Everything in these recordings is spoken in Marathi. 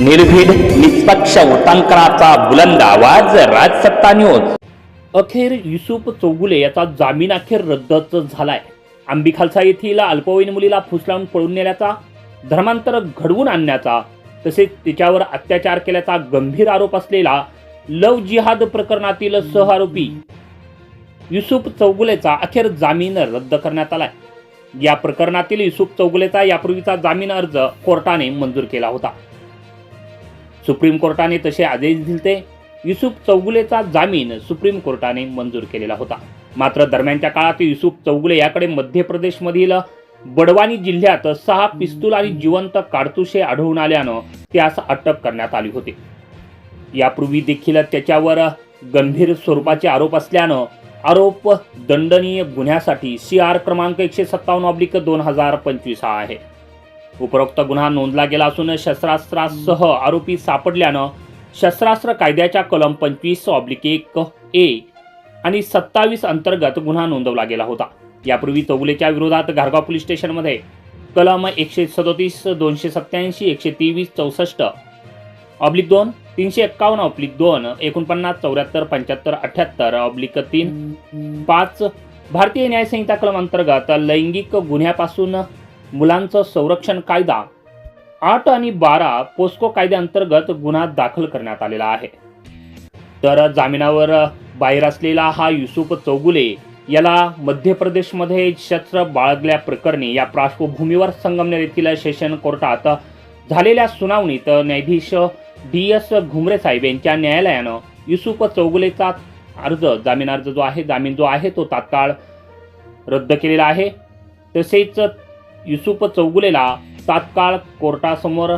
निर्भीड निष्पक्ष उटांकनाचा बुलंद आवाज राजसत्ता न्यूज. अखेर युसुफ चौगुले याचा जामीन अखेर रद्दच झालाय. आंबी खालसा येथील अल्पवयीन मुलीला फुसलावून पळून नेल्याचा धर्मांतर घडवून आणण्याचा तसेच तिच्यावर अत्याचार केल्याचा गंभीर आरोप असलेला लव जिहाद प्रकरणातील सहआरोपी युसुफ चौगुलेचा अखेर जामीन रद्द करण्यात आलाय. या प्रकरणातील युसुफ चौगुलेचा यापूर्वीचा जामीन अर्ज कोर्टाने मंजूर केला होता. सुप्रीम कोर्टाने तसे आदेश दिलते. युसुफ चौगुलेचा जामीन सुप्रीम कोर्टाने मंजूर केलेला होता. मात्र दरम्यानच्या काळात युसुफ चौगुले याकडे मध्य प्रदेशमधील बडवानी जिल्ह्यात सहा पिस्तूल आणि जिवंत काडतुसे आढळून आल्यानं त्यास अटक करण्यात आली होती. यापूर्वी देखील त्याच्यावर गंभीर स्वरूपाचे आरोप असल्यानं आरोप दंडनीय गुन्ह्यासाठी सी आर क्रमांक एकशे सत्तावन्न ऑब्लिक दोन हजार पंचवीस हा आहे. उपरोक्त गुन्हा नोंदला गेला असून शस्त्रास्त्रासह आरोपी सापडल्यानं शस्त्रास्त्र कायद्याच्या कलम पंचवीस ऑब्लिक एक ए आणि सत्तावीस अंतर्गत गुन्हा नोंदवला गेला होता. यापूर्वी चौगुलेच्या विरोधात घारगाव पोलीस स्टेशनमध्ये कलम एकशे सदोतीस दोनशे सत्त्याऐंशी एकशे तेवीस चौसष्ट ऑब्लिक दोन तीनशे एक्कावन्न ऑब्लिक दोन एकोणपन्नास चौऱ्याहत्तर पंच्याहत्तर अठ्याहत्तर ऑब्लिक तीन पाच भारतीय न्यायसंहिता कलम अंतर्गत लैंगिक गुन्ह्यापासून मुलांचं संरक्षण कायदा आठ आणि बारा पोस्को कायद्याअंतर्गत गुन्हा दाखल करण्यात आलेला आहे. तर जामिनावर बाहेर असलेला हा युसुफ चौगुले याला मध्य प्रदेशमध्ये शस्त्र बाळगल्याप्रकरणी या पार्श्वभूमीवर संगमनेर येथील सेशन कोर्टात झालेल्या सुनावणीत न्यायाधीश डी एस घुमरे साहेब यांच्या न्यायालयानं युसुफ चौगुलेचा अर्ज जामीन अर्ज जो आहे जामीन जो आहे तो तात्काळ रद्द केलेला आहे. तसेच युसुफ चौगुलेला तात्काळ कोर्टासमोर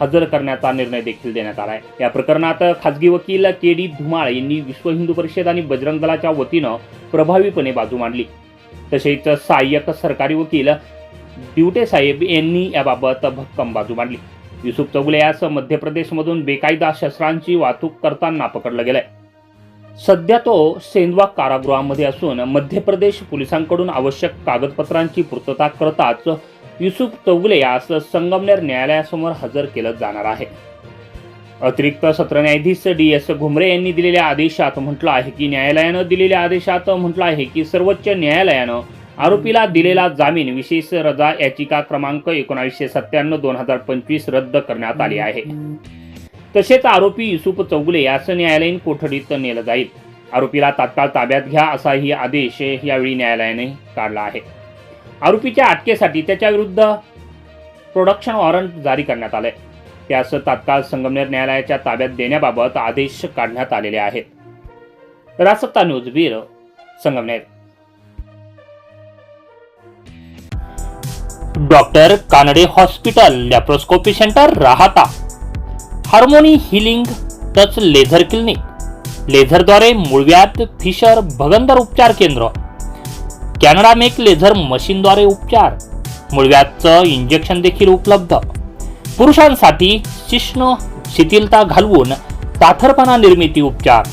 हजर करण्याचा निर्णय देखील देण्यात आला आहे या प्रकरणात खासगी वकील के डी धुमाळ यांनी विश्व हिंदू परिषद आणि बजरंग दलाच्या वतीनं प्रभावीपणे बाजू मांडली. तसेच सहाय्यक सरकारी वकील दिवटे साहेब यांनी याबाबत भक्कम बाजू मांडली. युसुफ चौगुले यास मध्य प्रदेशमधून बेकायदा शस्त्रांची वाहतूक करताना पकडलं गेलंय. सध्या तो सेंदवा कारागृहामध्ये असून मध्य प्रदेश पोलिसांकडून आवश्यक कागदपत्रांची पूर्तता करताच युसुफ चौगुले यास संगमनेर न्यायालयासमोर हजर केलं जाणार आहे. अतिरिक्त सत्र न्यायाधीश डी एस घुमरे यांनी दिलेल्या आदेशात म्हटलं आहे की न्यायालयानं दिलेल्या आदेशात म्हटलं आहे की सर्वोच्च न्यायालयानं आरोपीला दिलेला जामीन विशेष रजा याचिका क्रमांक एकोणावीसशे सत्त्याण्णव दोन हजार पंचवीस रद्द करण्यात आली आहे. तसेच आरोपी युसुफ चौगुले असं न्यायालयीन कोठडीत नेलं जाईल. आरोपीला तात्काळ ताब्यात घ्या असाही आदेश यावेळी न्यायालयाने काढला आहे. आरोपीच्या अटकेसाठी त्याच्या विरुद्ध प्रोडक्शन वॉरंट जारी करण्यात आलंय. त्यास तात्काळ संगमनेर न्यायालयाच्या ताब्यात देण्याबाबत आदेश काढण्यात आलेले आहेत. रासत्ता न्यूज वीर Sangamner. Doctor Kanade hospital laparoscopy center Rahata. Harmony healing touch laser clinic. लेझरद्वारे मुळव्यात फिशर भगंदर उपचार केंद्र. कॅनडा मेक लेझर मशीनद्वारे उपचार. मुळव्यातचं इंजेक्शन देखील उपलब्ध. पुरुषांसाठी शिष्ण शिथिलता घालवून पाथरपणा निर्मिती उपचार.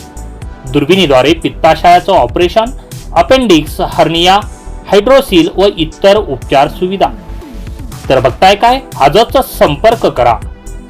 दुर्बिणीद्वारे पित्ताशयाचं ऑपरेशन अपेंडिक्स हर्निया हायड्रोसिल व इतर उपचार सुविधा. तर बघताय काय? आजच संपर्क करा.